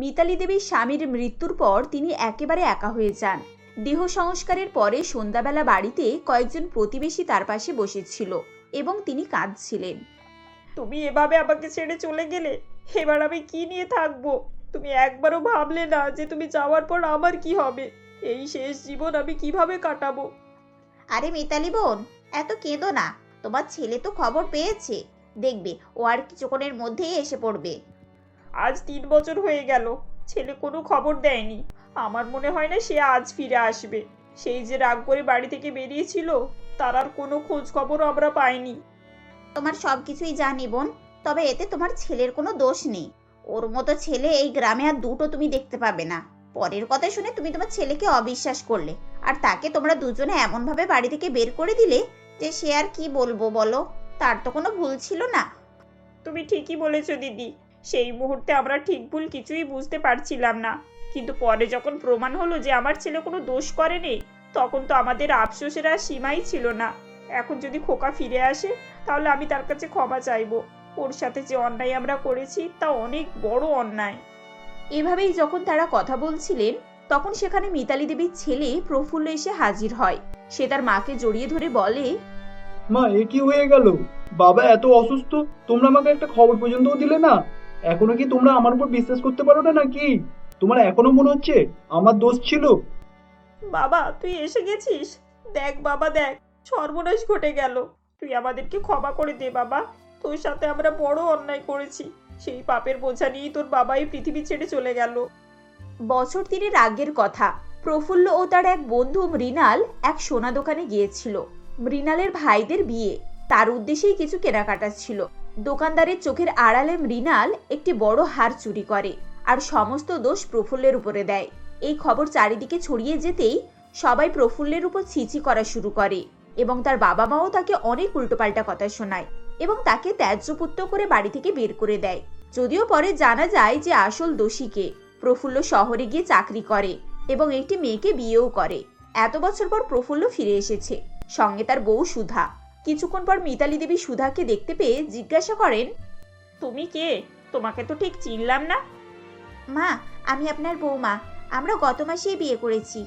মিতালি দেবীর স্বামীর মৃত্যুর পর তিনি একেবারে একা হয়ে যান। দেহ সংস্কারের পরে সন্ধ্যাবেলা বাড়িতে কয়েকজন প্রতিবেশী তার পাশে বসেছিল এবং তিনি কাঁদছিলেন। তুমি এভাবে আমাকে ছেড়ে চলে গেলে এবার আমি কি নিয়ে থাকব? তুমি একবারও ভাবলে না যে তুমি যাওয়ার পর আমার কি হবে? এই শেষ জীবন আমি কীভাবে কাটাবো? আরে মিতালি বোন এত কেঁদো না। তোমার ছেলে তো খবর পেয়েছে। দেখবে ও আর কিছুক্ষণের মধ্যেই এসে পড়বে। আজ তিন বছর হয়ে গেল ছেলে কোনো খবর দেয়নি। আমার মনে হয় না সে আজ ফিরে আসবে। সেই যে রাগ করে বাড়ি থেকে বেরিয়েছিল তার আর কোনো খোঁজ খবরও আমরা পাইনি। তোমার সব কিছুই জানি বোন। তবে এতে তোমার ছেলের কোনো দোষ নেই। ওর মতো ছেলে এই গ্রামে আর দুটো তুমি দেখতে পাবে না। পরের কথা শুনে তুমি তোমার ছেলেকে অবিশ্বাস করলে। আর তাকে তোমরা দুজনে এমনভাবে বাড়ি থেকে বের করে দিলে যে সে আর কি বলব বলো? তার তো কোনো ভুল ছিল না। তুমি ঠিকই বলেছ দিদি। সেই মুহূর্তে আমরা ঠিক ভুল কিছুই বুঝতে পারছিলাম না। কিন্তু পরে যখন প্রমাণ হলো যে আমার ছেলে কোনো দোষ করেনি তখন তো আমাদের আফসোসের আর সীমাই ছিল না। এখন যদি খোকা ফিরে আসে তাহলে আমি তার কাছে ক্ষমা চাইব। ওর সাথে যে অন্যায় আমরা করেছি তা অনেক বড় অন্যায়। এভাবেই যখন তারা কথা বলছিলেন তখন সেখানে মিতালি দেবীর ছেলে প্রফুল্ল এসে হাজির হয়। সে তার মাকে জড়িয়ে ধরে বলে মা এ কি হয়ে গেল? বাবা এত অসুস্থ তোমরা আমাকে একটা খবর পর্যন্তও দিলে না? এখনও কি তোমরা আমার উপর বিশ্বাস করতে পারো না নাকি? তোমার এখনও মনে হচ্ছে আমার দোষ ছিল? বাবা তুই এসে গেছিস? দেখ বাবা দেখ সর্বনাশ ঘটে গেল। তুই আমাদেরকে ক্ষমা করে দে বাবা। তোর সাথে আমরা বড় অন্যায় করেছি। সেই পাপের বোঝা নিয়েই তোর বাবাই পৃথিবী ছেড়ে চলে গেল। বছর তিনের আগের কথা প্রফুল্ল ও তার এক বন্ধু মৃণাল এক সোনা দোকানে গিয়েছিল। মৃণালের ভাইদের বিয়ে তার উদ্দেশ্যেই কিছু কেনাকাটা ছিল। দোকানদারের চোখের আড়ালে মৃণাল একটি বড় হার চুরি করে আর সমস্ত দোষ প্রফুল্লের উপরে দেয়। এই খবর চারিদিকে ছড়িয়ে যেতেই সবাই প্রফুল্লের উপর ছিচি করা শুরু করে এবং তার বাবা মাও তাকে অনেক উল্টোপাল্টা কথা শোনায় এবং তাকে ত্যায্যপুত্র করে বাড়ি থেকে বের করে দেয়। যদিও পরে জানা যায় যে আসল দোষীকে প্রফুল্ল শহরে গিয়ে চাকরি করে এবং একটি মেয়েকে বিয়েও করে। এত বছর পর প্রফুল্ল ফিরে এসেছে। সঙ্গে তার বউ সুধা। কিছুক্ষণ পর মিতালি দেবী সুধাকে দেখতে পেয়ে জিজ্ঞাসা করেন তুমি কে? তোমাকে তো ঠিক চিনলাম না? মা আমি আপনার বৌমা। আমরা গত মাসেই বিয়ে করেছি।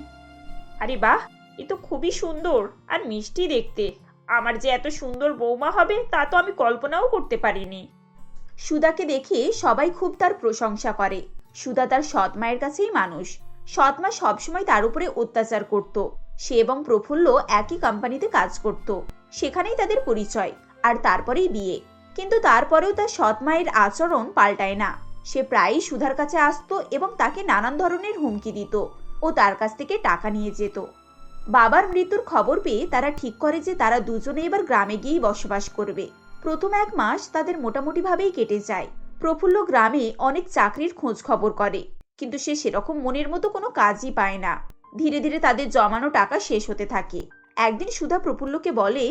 আরে বাহ! এ তো খুবই সুন্দর আর মিষ্টি দেখতে। আমার যে এত সুন্দর বৌমা হবে তা তো আমি কল্পনাও করতে পারিনি। সুধাকে দেখে সবাই খুব তার প্রশংসা করে। সুধা তার সৎ মায়ের কাছেই মানুষ। সৎ মা সবসময় তার উপরে অত্যাচার করত। সে এবং প্রফুল্ল একই কোম্পানিতে কাজ করত। সেখানেই তাদের পরিচয় আর তারপরেই বিয়ে। কিন্তু তারপরেও তার সৎ মায়ের আচরণ পাল্টায় না। সে প্রায়ই সুধার কাছে আসতো এবং তাকে নানান ধরনের হুমকি দিত ও তার কাছ থেকে টাকা নিয়ে যেত। বাবার মৃত্যুর খবর পেয়ে তারা ঠিক করে যে তারা দুজনে এবার গ্রামে গিয়েই বসবাস করবে। প্রথম এক মাস তাদের মোটামুটিভাবেই কেটে যায়। প্রফুল্ল গ্রামে অনেক চাকরির খোঁজ খবর করে, কিন্তু সে সেরকম মনের মতো কোনো কাজই পায় না। ধীরে ধীরে তাদের জমানো টাকা শেষ হতে থাকে। একদিন সুধা প্রফুল্লকে বলে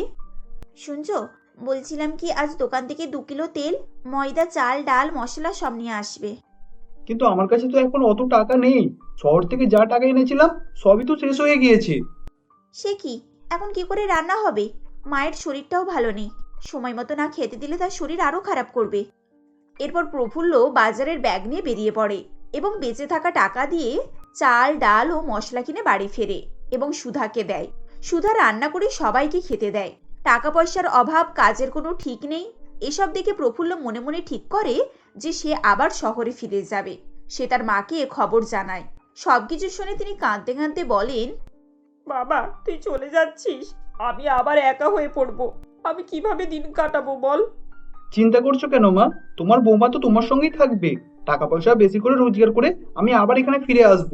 শুনছো বলছিলাম কি আজ দোকান থেকে দু কিলো তেল ময়দা চাল ডাল মশলা সব নিয়ে আসবে। কিন্তু আমার কাছে তো এখন অত টাকা নেই। শহর থেকে যা টাকা এনেছিলাম সবই তো শেষ হয়ে গিয়েছে। সে কি? এখন কি করে রান্না হবে? মায়ের শরীরটাও ভালো নেই। সময় মতো না খেতে দিলে তার শরীর আরও খারাপ করবে। এরপর প্রফুল্ল বাজারের ব্যাগ নিয়ে বেরিয়ে পড়ে এবং বেঁচে থাকা টাকা দিয়ে চাল ডাল ও মশলা কিনে বাড়ি ফেরে এবং সুধাকে দেয়। সুধা রান্না করে সবাইকে খেতে দেয়। টাকা পয়সার অভাব কাজের কোনো ঠিক নেই। এসব দেখে প্রফুল্ল মনে মনে ঠিক করে যে সে আবার শহরে ফিরে যাবে। সে তার মাকে এ খবর জানায়। সবকিছু শুনে তিনি কাঁদতে কাঁদতে বলেন বাবা তুই চলে যাচ্ছিস। আমি আবার একা হয়ে পড়ব। আমি কীভাবে দিন কাটাবো বল? চিন্তা করছ কেন মা? তোমার বৌমা তো তোমার সঙ্গেই থাকবে। টাকা পয়সা বেশি করে রোজগার করে আমি আবার এখানে ফিরে আসব।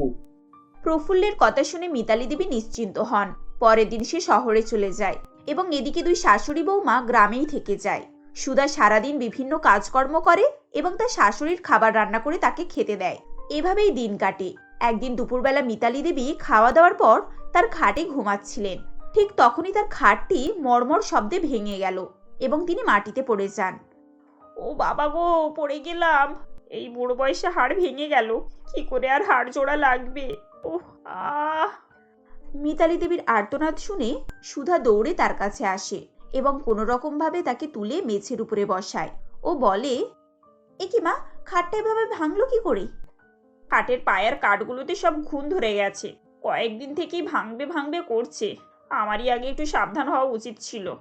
প্রফুল্লের কথা শুনে মিতালি দেবী নিশ্চিন্ত হন। পরের দিন সে শহরে চলে যায় এবং এদিকে দুই শাশুড়ি বৌমা গ্রামেই থেকে যায়। সুধা সারাদিন বিভিন্ন কাজকর্ম করে এবং তার শাশুড়ির খাবার রান্না করে তাকে খেতে দেয়। এভাবেই দিন কাটে। একদিন দুপুরবেলা মিতালি দেবী খাওয়া দাওয়ার পর তার খাটে ঘুমাচ্ছিলেন। ঠিক তখনই তার খাটটি মর্মর শব্দে ভেঙে গেল এবং তিনি মাটিতে পড়ে যান। ও বাবা গো, পড়ে গেলাম। এই বুড়ো বয়সে হাড় ভেঙে গেল। কি করে আর হাড় জোড়া লাগবে? ও আহ। মিতালি দেবীর আর্তনাদ শুনে সুধা দৌড়ে তার কাছে আসে এবং কোনো রকমভাবে তাকে তুলে মেঝের উপরে বসায়। ও বলে এ কি মা খাটটা এভাবে ভাঙলো কি করে? খাটের পায়ের কাঠগুলোতে সব ঘুণ ধরে গেছে। কয়েকদিন থেকেই ভাঙবে ভাঙবে করছে। আমারই আগে একটু সাবধান হওয়া উচিত ছিল।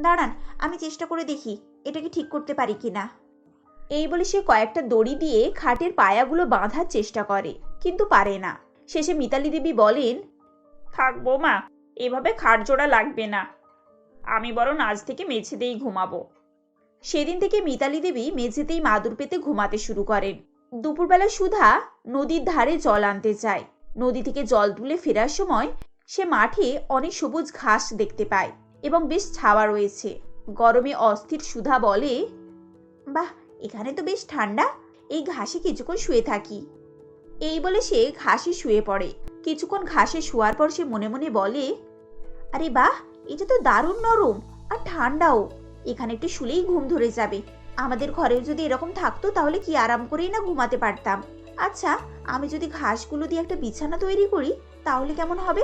দাঁড়ান আমি চেষ্টা করে দেখি এটাকে ঠিক করতে পারি কিনা এই বলে সে কয়েকটা দড়ি দিয়ে খাটের পায়াগুলো বাঁধার চেষ্টা করে কিন্তু পারে না। শেষে মিতালি দেবী বলেন থাক বৌমা এভাবে খাট জোড়া লাগবে না। আমি বরং আজ থেকে মেঝেতেই ঘুমাবো। সেদিন থেকে মিতালি দেবী মেঝেতেই মাদুর পেতে ঘুমাতে শুরু করেন। দুপুরবেলা সুধা নদীর ধারে জল আনতে যায়। নদী থেকে জল তুলে ফেরার সময় সে মাঠে অনেক সবুজ ঘাস দেখতে পায় এবং বেশ ছাওয়া রয়েছে। গরমে অস্থির সুধা বলে, বাহ, এখানে তো বেশ ঠান্ডা। এই ঘাসে কিছুক্ষণ শুয়ে থাকি। এই বলে সে ঘাসে শুয়ে পড়ে। কিছুক্ষণ ঘাসে শোয়ার পর সে মনে মনে বলে, আরে বাহ এটা তো দারুণ নরম আর ঠান্ডাও। এখানে একটু শুলেই ঘুম ধরে যাবে। আমাদের ঘরে যদি এরকম থাকতো তাহলে কি আরাম করেই না ঘুমাতে পারতাম। আচ্ছা আমি যদি ঘাসগুলো দিয়ে একটা বিছানা তৈরি করি, তাহলে কেমন হবে?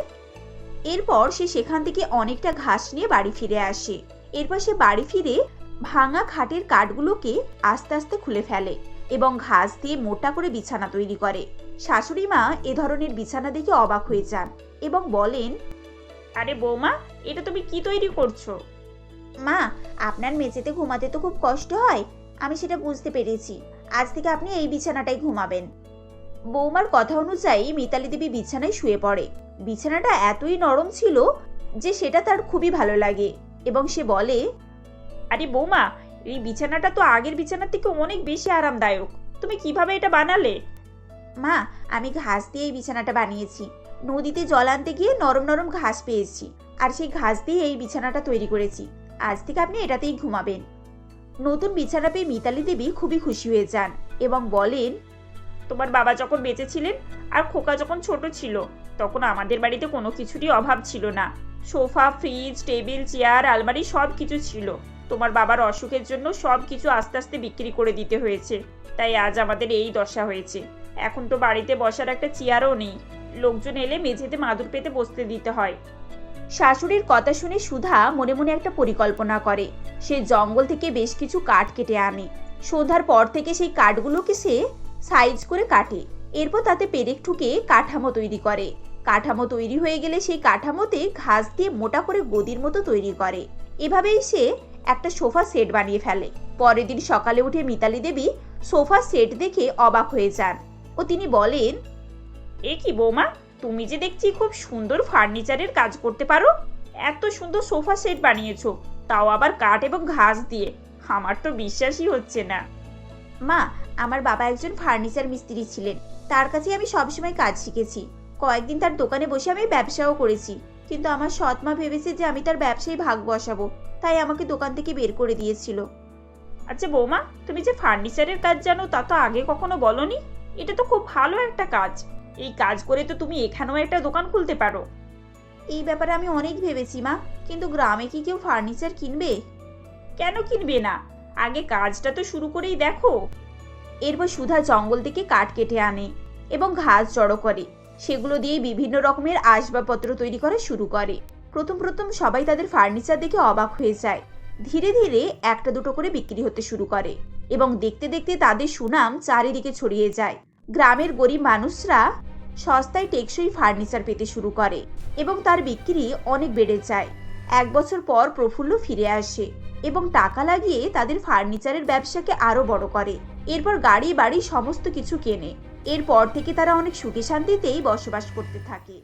এরপর সে সেখান থেকে অনেকটা ঘাস নিয়ে বাড়ি ফিরে আসে। এরপর সে বাড়ি ফিরে ভাঙা খাটের কাঠগুলোকে আস্তে আস্তে খুলে ফেলে এবং ঘাস দিয়ে মোটা করে বিছানা তৈরি করে। শাশুড়ি মা এ ধরনের বিছানা দেখে অবাক হয়ে যান এবং বলেন আরে বৌমা এটা তুমি কি তৈরি করছ? মা আপনার মেঝেতে ঘুমাতে তো খুব কষ্ট হয়। আমি সেটা বুঝতে পেরেছি। আজ থেকে আপনি এই বিছানাটাই ঘুমাবেন। বৌমার কথা অনুযায়ী মিতালি দেবী বিছানায় শুয়ে পড়ে। বিছানাটা এতই নরম ছিল যে সেটা তার খুবই ভালো লাগে এবং সে বলে আরে বৌমা এই বিছানাটা তো আগের বিছানার থেকে অনেক বেশি আরামদায়ক। তুমি কীভাবে এটা বানালে? মা, আমি ঘাস দিয়ে এই বিছানাটা বানিয়েছি। নদীতে জল আনতে গিয়ে নরম নরম ঘাস পেয়েছি। আর সেই ঘাস দিয়ে এই বিছানাটা তৈরি করেছি। আজ থেকে আপনি এটাতেই ঘুমাবেন। নতুন বিছানা পেয়ে মিতালি দেবী খুবই খুশি হয়ে যান এবং বলেন, তোমার বাবা যখন বেঁচে ছিলেন আর খোকা যখন ছোট ছিল, তখন আমাদের বাড়িতে কোনো কিছুরই অভাব ছিল না। সোফা, ফ্রিজ, টেবিল, চেয়ার, আলমারি সব কিছু ছিল। তোমার বাবার অসুখের জন্য সব কিছু আস্তে আস্তে বিক্রি করে দিতে হয়েছে। তাই আজ আমাদের এই দশা হয়েছে। এখন তো বাড়িতে বসার একটা চেয়ারও নেই। লোকজন এলে মেঝেতে মাদুর পেতে বসতে দিতে হয়। শাশুড়ির কথা শুনে সুধা মনে মনে একটা পরিকল্পনা করে। সে জঙ্গল থেকে বেশ কিছু কাঠ কেটে আনে। সন্ধ্যার পর থেকে সেই কাঠগুলোকে সে সাইজ করে কাটে। এরপর তাতে পেরেক ঠুকে কাঠামো তৈরি করে। কাঠামো তৈরি হয়ে গেলে সেই কাঠামোতে ঘাস দিয়ে মোটা করে গদির মতো তৈরি করে। এভাবেই সে একটা সোফা সেট বানিয়ে ফেলে। পরের দিন সকালে উঠে মিতালি দেবী সোফা সেট দেখে অবাক হয়ে যান। ও তিনি বলেন এ কি বৌমা তুমি যে দেখছি খুব সুন্দর ফার্নিচারের কাজ করতে পারো। এত সুন্দর সোফা সেট বানিয়েছো তাও আবার কাঠ এবং ঘাস দিয়ে। আমার তো বিশ্বাসই হচ্ছে না। মা আমার বাবা একজন ফার্নিচার মিস্ত্রি ছিলেন। তার কাছে আমি সবসময় কাজ শিখেছি। কয়েকদিন তার দোকানে বসে আমি ব্যবসাও করেছি। কিন্তু আমার সৎ মা ভেবেছে যে আমি তার ব্যবসায় ভাগ বসাবো। তাই আমাকে দোকান থেকে বের করে দিয়েছিল। আচ্ছা বৌমা তুমি যে ফার্নিচারের কাজ জানো তা তো আগে কখনো বলনি? এটা তো খুব ভালো একটা কাজ। এই কাজ করে তো তুমি এখানেও একটা দোকান খুলতে পারো। এই ব্যাপারে আমি অনেক ভেবেছি মা। কিন্তু গ্রামে কি কেউ ফার্নিচার কিনবে? কেন কিনবে না? আগে কাজটা তো শুরু করেই দেখো। এরপর সুধা জঙ্গল থেকে কাঠ কেটে আনে এবং ঘাস জড়ো করে। সেগুলো দিয়ে বিভিন্ন রকমের আসবাবপত্র তৈরি করা শুরু করে। প্রথম প্রথম সবাই তাদের ফার্নিচার দেখে অবাক হয়ে যায়। ধীরে ধীরে একটা দুটো করে বিক্রি হতে শুরু করে এবং দেখতে দেখতে তাদের সুনাম চারিদিকে ছড়িয়ে যায়। গ্রামের গরিব মানুষরা সস্তায় টেকসই ফার্নিচার পেতে শুরু করে এবং তার বিক্রি অনেক বেড়ে যায়। এক বছর পর প্রফুল্ল ফিরে আসে এবং টাকা লাগিয়ে তাদের ফার্নিচারের ব্যবসাকে আরও বড় করে। এরপর গাড়ি, বাড়ি সমস্ত কিছু কেনে। এরপর থেকে তারা অনেক সুখে শান্তিতেই বসবাস করতে থাকে।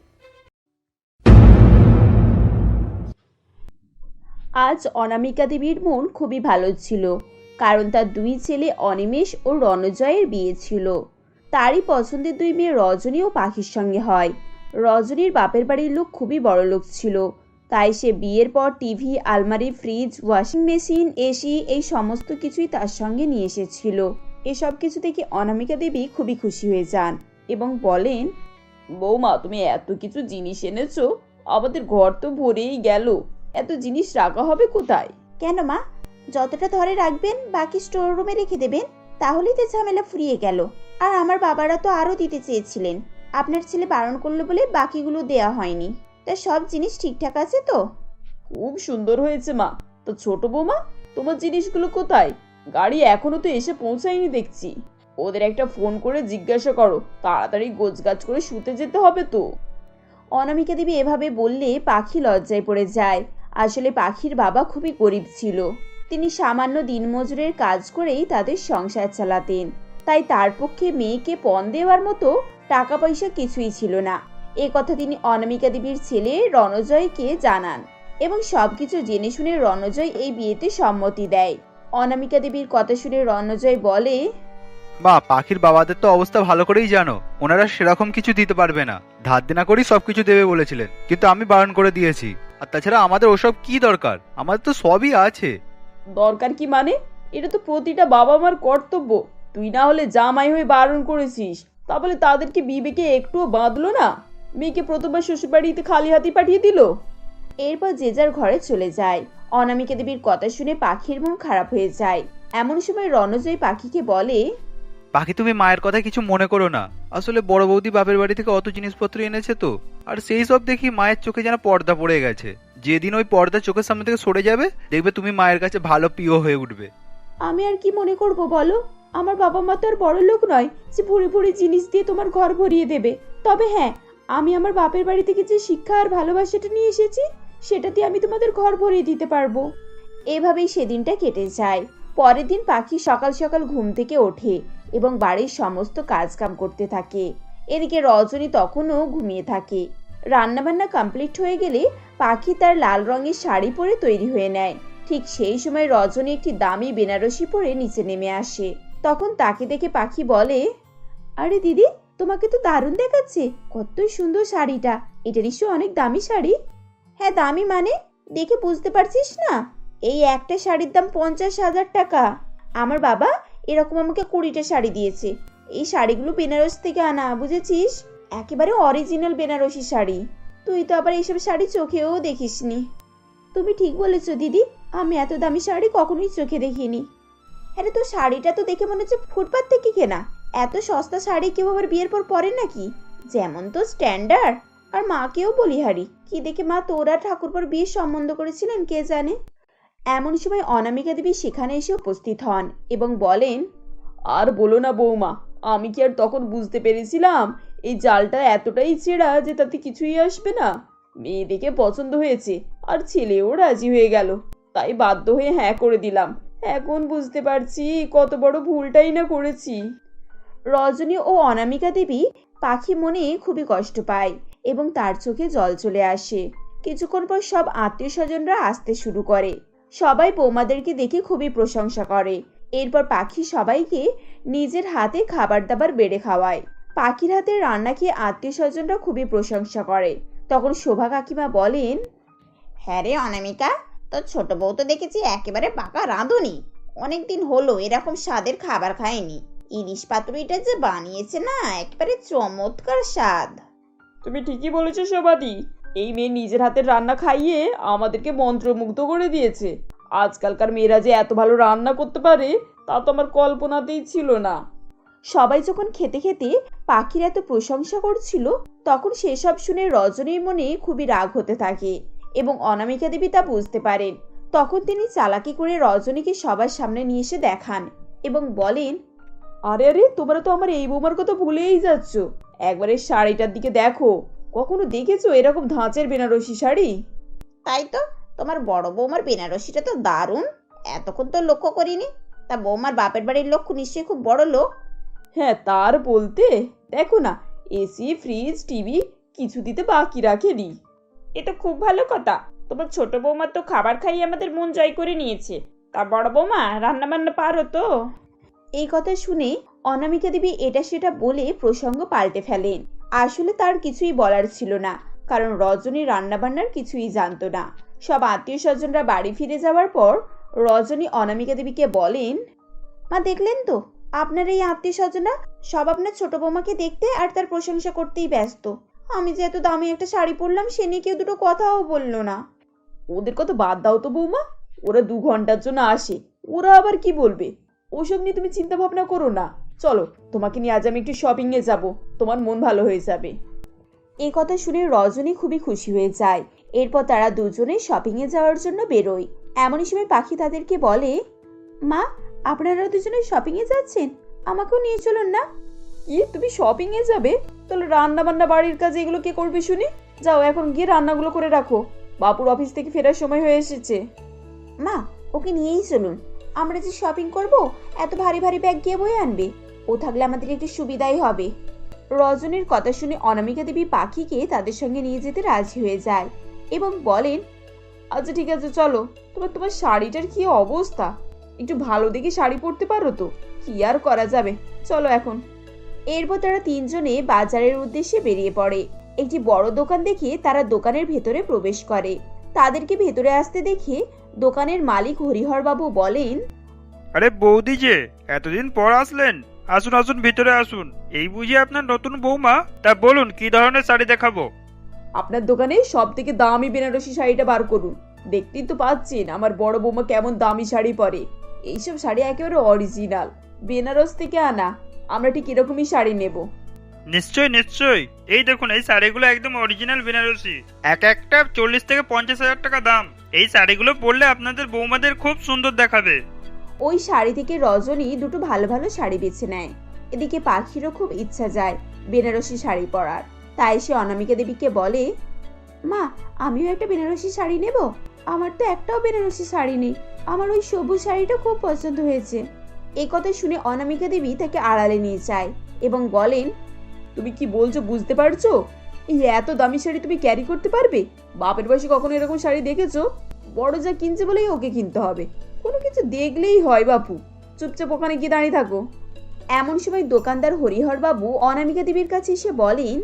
আজ অনামিকা দেবীর মন খুবই ভালো ছিল, কারণ তার দুই ছেলে অনিমেষ ও রণজয়ের বিয়ে ছিল। তারই পছন্দের দুই মেয়ে রজনী ও পাখির সঙ্গে হয়। রজনীর বাপের বাড়ির লোক খুবই বড় লোক ছিল। তাই সে বিয়ের পর টিভি আলমারি ফ্রিজ ওয়াশিং মেশিন এসি এই সমস্ত কিছুই তার সঙ্গে নিয়ে এসেছিল। এসব কিছু দেখে অনামিকা দেবী খুবই খুশি হয়ে যান এবং বলেন বৌমা তুমি এত কিছু জিনিস এনেছো? আমাদের ঘর তো ভরেই গেল। এত জিনিস রাখা হবে কোথায়? কেন মা? যতটা ধরে রাখবেন বাকি স্টোর রুমে রেখে দেবেন। তাহলেই তো ঝামেলা ফুরিয়ে গেল। আর আমার বাবারা তো আরও দিতে চেয়েছিলেন। আপনার ছেলে বারণ করল বলে বাকিগুলো দেয়া হয়নি। তা সব জিনিস ঠিকঠাক আছে তো? খুব সুন্দর হয়েছে মা। তো ছোট বৌমা তোমার জিনিসগুলো কোথায়? গাড়ি এখনও তো এসে পৌঁছায়নি দেখছি। ওদের একটা ফোন করে জিজ্ঞাসা করো। তাড়াতাড়ি গোছগাছ করে শুতে যেতে হবে তো। অনামিকা দেবী এভাবে বললে পাখি লজ্জায় পড়ে যায়। আসলে পাখির বাবা খুবই গরিব ছিল। তিনি সামান্য দিনমজুরের কাজ করেই তাদের সংসার চালাতেন। তাই তার পক্ষে মেয়েকে পণ দেওয়ার মতো টাকা পয়সা কিছুই ছিল না। এ কথা তিনি অনামিকা দেবীর ছেলে রণজয়কে জানান এবং সবকিছু জেনে শুনে রণজয় এই বিয়েতে সম্মতি দেয়। অনামিকা দেবীর কথা শুনে রণজয় বলে মা পাখির বাবাদের তো অবস্থা ভালো করেই জানো। ওনারা সেরকম কিছু দিতে পারবে না। ধার দেনা করেই সবকিছু দেবে বলেছিলেন। কিন্তু আমি বারণ করে দিয়েছি। আর তাছাড়া আমাদের ওসব কি দরকার? আমাদের তো সবই আছে। দরকার কি মানে? এটা তো প্রতিটা বাবা মার কর্তব্য। তুই না হলে জামাই হয়ে বারণ করেছিস। তাহলে তাদেরকে বিবেকে একটুও বাঁধলো না? মেয়েকে প্রথমবার শ্বশুর বাড়িতে খালি হাতি পাঠিয়ে দিল? এরপর যে যার ঘরে চলে যায়। অনামিকা দেবীর কথা শুনে পাখির মন খারাপ হয়ে যায়। এমন সময় রণজয় পাখিকে বলে পাখি তুমি মায়ের কথা কিছু মনে করো না। আসলে বড় বৌদি বাপের বাড়ি থেকে অত জিনিসপত্র এনেছে তো। আর সেই সব দেখি মায়ের চোখে যেন পর্দা পড়ে গেছে। যেদিন ওই পর্দা চোখের সামনে থেকে সরে যাবে, দেখবে তুমি মায়ের কাছে ভালো প্রিয় হয়ে উঠবে। আমি আর কি মনে করব বলো? আমার বাবা মা তো আর বড় লোক নয়, যে ভুড়ি ভুড়ি জিনিস দিয়ে তোমার ঘর ভরিয়ে দেবে। তবে হ্যাঁ আমি আমার বাপের বাড়ি থেকে যে শিক্ষা আর ভালোবাসাটা নিয়ে এসেছি, সেটা দিয়ে আমি তোমাদের ঘর ভরিয়ে দিতে পারব। এভাবেই সেদিনটা কেটে যায়। পরের দিন পাখি সকাল সকাল ঘুম থেকে ওঠে। এবং বাড়ির সমস্ত কাজকাম করতে থাকে। এদিকে রজনী তখনও ঘুমিয়ে থাকে। রান্নাবান্না কমপ্লিট হয়ে গেলে পাখি তার লাল রঙের শাড়ি পরে তৈরি হয়ে নেয়। ঠিক সেই সময় রজনী একটি দামি বেনারসি পরে নিচে নেমে আসে। তখন তাকে দেখে পাখি বলে, আরে দিদি, তোমাকে তো দারুণ দেখাচ্ছে। কতই সুন্দর শাড়িটা। এটা নিশ্চয় অনেক দামি শাড়ি? হ্যাঁ দামি মানে? দেখে বুঝতে পারছিস না? এই একটা শাড়ির দাম পঞ্চাশ হাজার টাকা। আমার বাবা এরকম আমাকে কুড়িটা শাড়ি দিয়েছে। এই শাড়িগুলো বেনারস থেকে আনা, বুঝেছিস? একেবারে অরিজিনাল বেনারসি শাড়ি। তুই তো আবার এইসব শাড়ি চোখেও দেখিসনি। তুমি ঠিক বলেছ, দিদি। আমি এত দামি শাড়ি কখনোই চোখে দেখিনি। আরে তো শাড়িটা তো দেখে মনে হচ্ছে ফুটপাত থেকে কেনা। এত সস্তা শাড়ি কেউ আবার বিয়ের পর পরে নাকি? যেমন তো স্ট্যান্ডার্ড আর মাকেও বলিহারি। কি দেখে মা তোরা ঠাকুরপর বিয়ের সম্বন্ধ করেছিলেন কে জানে? এমন সময় অনামিকা দেবী সেখানে এসে উপস্থিত হন এবং বলেন, আর বলো না বৌমা, আমি কি আর তখন বুঝতে পেরেছিলাম এই জালটা এতটাই ছেঁড়া যে তাতে কিছুই আসবে না? মেয়ে দেখে পছন্দ হয়েছে আর ছেলেও রাজি হয়ে গেল। তাই বাধ্য হয়ে হ্যাঁ করে দিলাম। এখন বুঝতে পারছি কত বড় ভুলটাই না করেছি রজনী ও অনামিকা দেবী পাখি মনে খুবই কষ্ট পায় এবং তার চোখে জল চলে আসে। কিছুক্ষণ পর সব আত্মীয় স্বজনরা আসতে শুরু করে। সবাই বৌমাদেরকে দেখে খুবই প্রশংসা করে। এরপর পাখি সবাইকে নিজের হাতে খাবার দাবার বেড়ে খাওয়ায়। পাখির হাতে রান্না খেয়ে আত্মীয় স্বজনরা খুবই প্রশংসা করে। তখন শোভা কাকিমা বলেন হ্যাঁ রে অনামিকা তোর ছোট বউ তো দেখেছি একেবারে পাকা রাঁধুনি। অনেকদিন হলো এরকম স্বাদের খাবার খায়নি। ইলিশ পাতুরিটা যে বানিয়েছে না একেবারে চমৎকার স্বাদ। তুমি ঠিকই বলেছ শোভাদি। এই মেয়ে নিজের হাতের রান্না খাইয়ে আমাদেরকে মন্ত্রমুগ্ধ করে দিয়েছে। আজকালকার মেয়েরা যে এত ভালো রান্না করতে পারে তা তো আমার কল্পনাতেই ছিল না। সবাই যখন খেতে খেতে পাখির এত প্রশংসা করছিল তখন সেসব শুনে রজনীর মনে খুবই রাগ হতে থাকে এবং অনামিকা দেবী তা বুঝতে পারেন। তখন তিনি চালাকি করে রজনীকে সবার সামনে নিয়ে এসে দেখান এবং বলেন আরে আরে তোমরা তো আমার এই বৌমার কথা ভুলেই যাচ্ছ। একবারে শাড়িটার দিকে দেখো। কখনো দেখেছ এরকম ধাঁচের বেনারসি শাড়ি? তাই তো তোমার বড় বৌমার বেনারসিটা তো দারুণ। এতক্ষণ তো লক্ষ্য করিনি। তা বৌমার বাপের বাড়ির লক্ষ্য নিশ্চয়ই খুব বড় লোক। হ্যাঁ তার বলতে। দেখো না এসি ফ্রিজ টিভি কিছু দিতে বাকি রাখেনি। এ তো খুব ভালো কথা। তোমার ছোট বৌমা তো খাবার খাইয়ে আমাদের মন জয় করে নিয়েছে। তা বড় বৌমা রান্না বান্না পারো তো? এই কথা শুনে অনামিকা দেবী এটা সেটা বলে প্রসঙ্গ পাল্টে ফেলেন। আসলে তার কিছুই বলার ছিল না, কারণ রজনী রান্নাবান্নার কিছুই জানতো না। সব আত্মীয় স্বজনরা বাড়ি ফিরে যাওয়ার পর রজনী অনামিকা দেবীকে বলেন, মা, দেখলেন তো? আপনার এই আত্মীয় স্বজনরা সব আপনার ছোট বৌমাকে দেখতে আর তার প্রশংসা করতেই ব্যস্ত। আমি যে এত দামি একটা শাড়ি পরলাম, সে নিয়ে কেউ দুটো কথাও বলল না। ওদের কথা বাদ দাও তো বৌমা, ওরা দু ঘণ্টার জন্য আসে, ওরা আবার কি বলবে? ওসব নিয়ে তুমি চিন্তা ভাবনা করো না। চলো তোমাকে নিয়ে আজ আমি একটু শপিং এ যাব। তোমার মন ভালো হয়ে যাবে। এই কথা শুনে রজনী খুবই খুশি হয়ে যায়। এরপর তারা দুজনে শপিং এ যাওয়ার জন্য বেরোয়। এমনই সময় পাখি তাদেরকে বলে মা আপনারা দুজনে শপিং এ যাচ্ছেন? আমাকেও নিয়ে চলুন না? কি? তুমি শপিং এ যাবে? তাহলে রান্না বান্না বাড়ির কাজে এগুলো কে করবে শুনি? যাও এখন গিয়ে রান্নাগুলো করে রাখো। বাপুর অফিস থেকে ফেরার সময় হয়ে এসেছে। মা ওকে নিয়েই চলুন। আমরা যে শপিং করব এত ভারী ভারী ব্যাগ গিয়ে বয়ে আনবে? ও থাকলে আমাদের একটু সুবিধাই হবে। রজনীর কথা শুনে অনামিকা দেবী পাখিকে তাদের সঙ্গে নিয়ে যেতে রাজি হয়ে যায় এবং বলেন আচ্ছা ঠিক আছে, চলো। তোমার তোমার শাড়িটার কি অবস্থা? একটু ভালো দেখে শাড়ি পরতে পারো তো? কি আর করা যাবে? চলো এখন। এরপর তারা তিনজনে বাজারের উদ্দেশ্যে বেরিয়ে পড়ে। একটি বড় দোকান দেখে তারা দোকানের ভেতরে প্রবেশ করে। তাদেরকে ভেতরে আসতে দেখে দোকানের মালিক হরিহরবাবু বলেন, আরে বৌদি যে, এতদিন পর আসলেন। আসুন আসুন ভিতরে আসুন। এই বুঝি আপনার নতুন বৌমা? তা বলুন কি ধরনের শাড়ি দেখাবো? আপনার দোকানে সব থেকে দামি বেনারসি শাড়িটা বার করুন। দেখতেই তো পাচ্ছেন আমার বড় বৌমা কেমন দামি শাড়ি পরে। এইসব শাড়ি একেবারে অরিজিনাল বেনারস থেকে আনা। আমরা ঠিক এরকমই শাড়ি নেব। নিশ্চয় নিশ্চয় এই দেখুন এই শাড়িগুলো একদম অরিজিনাল বেনারসি। এক একটা চল্লিশ থেকে পঞ্চাশ হাজার টাকা দাম। এই শাড়িগুলো পরলে আপনাদের বৌমাদের খুব সুন্দর দেখাবে। ওই শাড়ি থেকে রজনী দুটো ভালো ভালো শাড়ি বেছে নেয়। এদিকে পাখিরও খুব ইচ্ছা যায় বেনারসি শাড়ি পরার। তাই সে অনামিকা দেবীকে বলে, মা, আমিও একটা বেনারসি শাড়ি নেব? আমার তো একটাও বেনারসি শাড়ি নেই। আমার ওই সবুজ শাড়িটা খুব পছন্দ হয়েছে। এই কথা শুনে অনামিকা দেবী তাকে আড়ালে নিয়ে যায় এবং বলেন, তুমি কি বলছো বুঝতে পারছ? এই এত দামি শাড়ি তুমি ক্যারি করতে পারবে? বাপের বয়সে কখনো এরকম শাড়ি দেখেছ? বড় যা কিনছে বলেই ওকে কিনতে হবে। কোনো কিছু দেখলেই হয় বাপু। চুপচাপ ওখানে গিয়ে দাঁড়িয়ে থাকো। এমন সময় দোকানদার হরিহর বাবু অনামিকা দেবীর কাছে এসে বলেন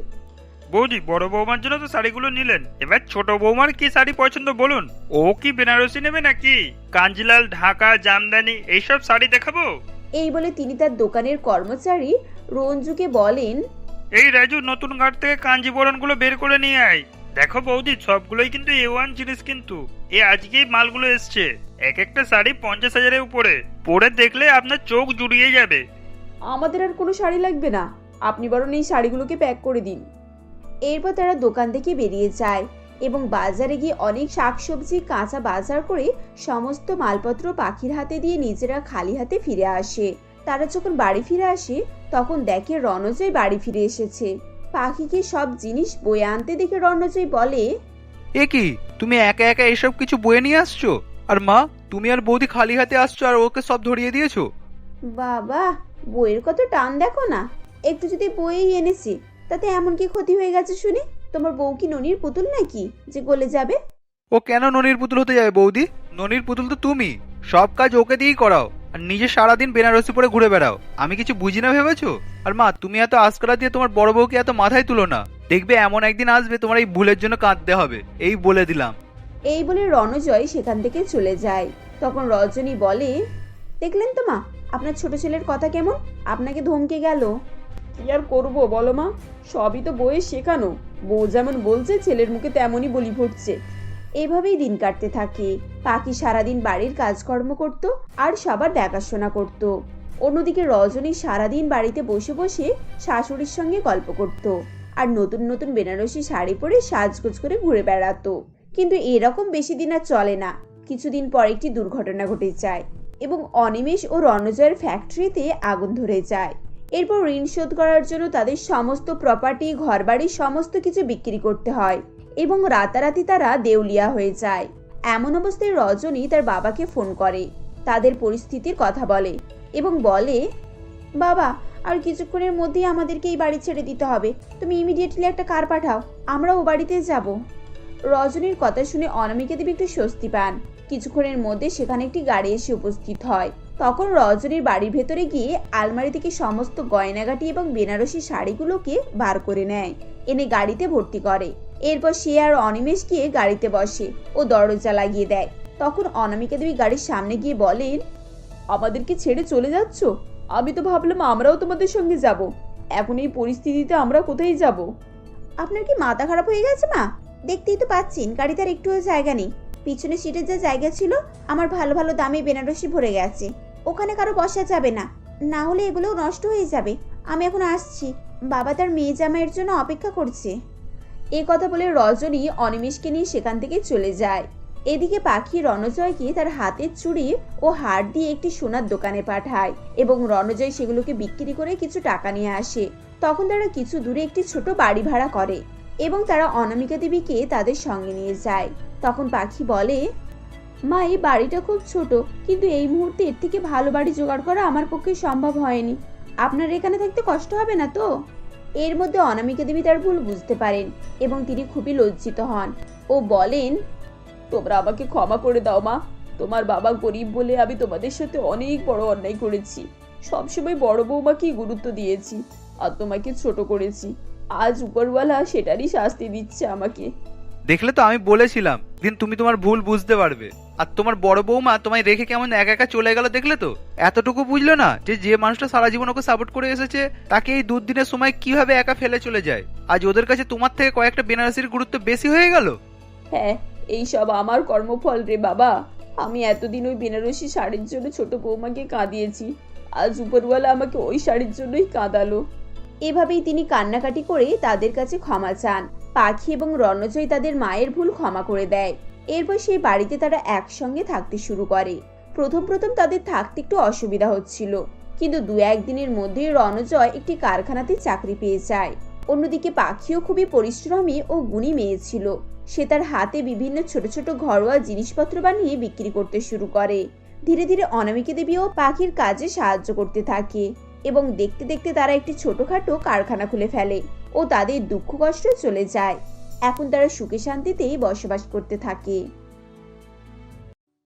বৌদি বড় বৌমার জন্য তো শাড়িগুলো নিলেন। এবার ছোট বৌমার কি শাড়ি পছন্দ বলুন? ও কি বেনারসি নেবে নাকি? কাঞ্জিলাল ঢাকা জামদানি এইসব শাড়ি দেখাবো? এই বলে তিনি তার দোকানের কর্মচারী রঞ্জুকে বলেন এই রাজু নতুন ঘাট থেকে কাঞ্জিবরণগুলো বের করে নিয়ে আয়। দেখো বৌদি, সবগুলোই কিন্তু এ ওয়ান জিনিস কিন্তু। এ আজকেই মালগুলো এসছে। এক একটা শাড়ি পঞ্চাশ হাজারের উপরে। পরে দেখলে আপনার চোখ জুড়িয়ে যাবে। আমাদের আর কোনো শাড়ি লাগবে না। আপনি বরং এই শাড়িগুলোকে প্যাক করে দিন। এরপর তারা দোকান থেকে বেরিয়ে যায় এবং বাজারে গিয়ে অনেক শাকসবজি, কাঁচা বাজার করে সমস্ত মালপত্র পাখির হাতে দিয়ে নিজেরা খালি হাতে ফিরে আসে। তারা যখন বাড়ি ফিরে আসে, তখন দেখে রণজয় বাড়ি ফিরে এসেছে। পাখিকে সব জিনিস বয়ে আনতে দেখে রণজয় বলে এ কি? তুমি একা একা এসব কিছু বয়ে নিয়ে আসছো? আর মা তুমি আর বৌদি খালি হাতে আসছো আর ওকে সব ধরিয়ে দিয়েছ? বাবা বইয়ের কত টান দেখো না। একটু যদি বইই এনেছি তাতে এমন কি ক্ষতি হয়ে গেছে শুনি? তোমার বউ কি ননির পুতুল নাকি যে গলে যাবে? ও কেন ননির পুতুল হতে যাবে বৌদি? ননির পুতুল তো তুমি। সব কাজ ওকে দিয়েই করাও। আর নিজে সারাদিন বেনারসি পরে ঘুরে বেড়াও। আমি কিছু বুঝি না ভেবেছো? আর মা তুমি এত আজকারা দিয়ে তোমার বড় বউকে এত মাথায় তুলো না। দেখবে এমন একদিন আসবে তোমার এই ভুলের জন্য কাঁদতে হবে। এই বলে দিলাম। এই বলে রণজয় সেখান থেকে চলে যায়। তখন রজনী বলে দেখলেন তো মা আপনার ছোট ছেলের কথা কেমন? আপনাকে ধমকে গেল। কি আর করব বলো মা? সবই তো বইয়ে শেখানো। বউ যেমন বলছে ছেলের মুখে তেমনই বলি ফুটছে। এভাবেই দিন কাটতে থাকে। পাখি সারাদিন বাড়ির কাজকর্ম করত আর সবার দেখাশোনা করত। অন্যদিকে রজনী সারাদিন বাড়িতে বসে বসে শাশুড়ির সঙ্গে গল্প করত আর নতুন নতুন বেনারসি শাড়ি পরে সাজগোজ করে ঘুরে বেড়াতো। কিন্তু এরকম বেশি দিন আর চলে না। কিছুদিন পর একটি দুর্ঘটনা ঘটে যায় এবং অনিমেষ ও রণজয়ের ফ্যাক্টরিতে আগুন ধরে যায়। এরপর ঋণ শোধ করার জন্য তাদের সমস্ত প্রপার্টি ঘরবাড়ি, সমস্ত কিছু বিক্রি করতে হয়। এবং রাতারাতি তারা দেউলিয়া হয়ে যায়। এমন অবস্থায় রজনী তার বাবাকে ফোন করে। তাদের পরিস্থিতির কথা বলে এবং বলে, বাবা, আর কিছুক্ষণের মধ্যেই আমাদেরকে এই বাড়ি ছেড়ে দিতে হবে। তুমি ইমিডিয়েটলি একটা কার পাঠাও, আমরা ও বাড়িতে যাব রজনীর কথা শুনে অনামিকা দেবী একটু স্বস্তি পান। কিছুক্ষণের মধ্যে সেখানে একটি গাড়ি এসে উপস্থিত হয়। তখন রজনীর বাড়ির ভেতরে গিয়ে আলমারি থেকে সমস্ত গয়নাগাটি এবং বেনারসি শাড়িগুলোকে বার করে নেয়। এনে গাড়িতে ভর্তি করে। এরপর সে আর অনিমেষ গিয়ে গাড়িতে বসে ও দরজা লাগিয়ে দেয়। তখন অনামিকা দেবী গাড়ির সামনে গিয়ে বলেন, আমাদেরকে ছেড়ে চলে যাচ্ছ? আমি তো ভাবলাম আমরাও তোমাদের সঙ্গে যাব। এখন এই পরিস্থিতিতে আমরা কোথায় যাব? আপনার কি মাথা খারাপ হয়ে গেছে মা? দেখতেই তো পাচ্ছেন, গাড়িতে আর একটুও জায়গা নেই। পিছনে সিটের যা জায়গা ছিল, আমার ভালো ভালো দামি বেনারসি ভরে গেছে। ওখানে কারও বসা যাবে না। না হলে এগুলোও নষ্ট হয়ে যাবে। আমি এখন আসছি। বাবা তার মেয়ে জামাইয়ের জন্য অপেক্ষা করছে। এ কথা বলে রজনী অনিমেষকে নিয়ে সেখান থেকে চলে যায়। এদিকে পাখি রণজয়কে তার হাতের চুড়ি ও হার দিয়ে একটি সোনার দোকানে পাঠায় এবং রণজয় সেগুলোকে বিক্রি করে কিছু টাকা নিয়ে আসে। তখন তারা কিছু দূরে একটি ছোট বাড়ি ভাড়া করে এবং তারা অনামিকা দেবীকে তাদের সঙ্গে নিয়ে যায়। তখন পাখি বলে, মা, এই বাড়িটা খুব ছোট, কিন্তু এই মুহূর্তে এর থেকে ভালো বাড়ি জোগাড় করা আমার পক্ষে সম্ভব হয়নি। আপনার এখানে থাকতে কষ্ট হবে না তো? এর মধ্যে অনামিকা দেবী তার ভুল বুঝতে পারেন এবং তিনি খুবই লজ্জিত হন। ও বলেন, তোমরা আমাকে ক্ষমা করে দাও মা। তোমার বাবা গরিব বলে আমি তোমাদের সাথে অনেক বড় অন্যায় করেছি। সবসময় বড় বৌমাকেই গুরুত্ব দিয়েছি আর তোমাকে ছোট করেছি। আজ উপরওয়ালা সেটারই শাস্তি দিচ্ছে আমাকে। দেখলে তো আমি বলেছিলাম দিন তুমি তোমার ভুল বুঝতে পারবে। আর তোমার বড় বৌমা তোমায় রেখে কেমন একা একা চলে গেল দেখলে তো? এতটুকু বুঝলো না যে যে মানুষটা সারা জীবন ওকে সাপোর্ট করে এসেছে তাকে এই দুদিনের সময় কীভাবে একা ফেলে চলে যায়? আজ ওদের কাছে তোমার থেকে কয়েকটা বেনারসির গুরুত্ব বেশি হয়ে গেল? হ্যাঁ এই সব আমার কর্মফল রে বাবা। আমি এতদিন ওই বেনারসি শাড়ির জন্য ছোট বৌমাকে কাঁদিয়েছি। আজ উপরওয়ালা আমাকে ওই শাড়ির জন্যই কাঁদালো। এভাবেই তিনি কান্নাকাটি করে তাদের কাছে ক্ষমা চান। পাখি এবং রণজয় তাদের মায়ের ভুল ক্ষমা করে দেয়। এরপর সেই বাড়িতে তারা একসঙ্গে থাকতে শুরু করে। প্রথম প্রথম তাদের থাকতে একটু অসুবিধা হচ্ছিল। কিন্তু দু একদিনের মধ্যেই রণজয় একটি কারখানাতে চাকরি পেয়ে যায়। অন্যদিকে পাখিও খুবই পরিশ্রমী ও গুণী মেয়ে ছিল। সে তার হাতে বিভিন্ন ছোট ছোট ঘরোয়া জিনিসপত্র বানিয়ে বিক্রি করতে শুরু করে। ধীরে ধীরে অনামিকা দেবীও পাখির কাজে সাহায্য করতে থাকে এবং দেখতে দেখতে তারা একটি ছোটখাটো কারখানা খুলে ফেলে ও তাদের দুঃখ কষ্ট চলে যায়। এখন তারা সুখে শান্তিতেই বসবাস করতে থাকে।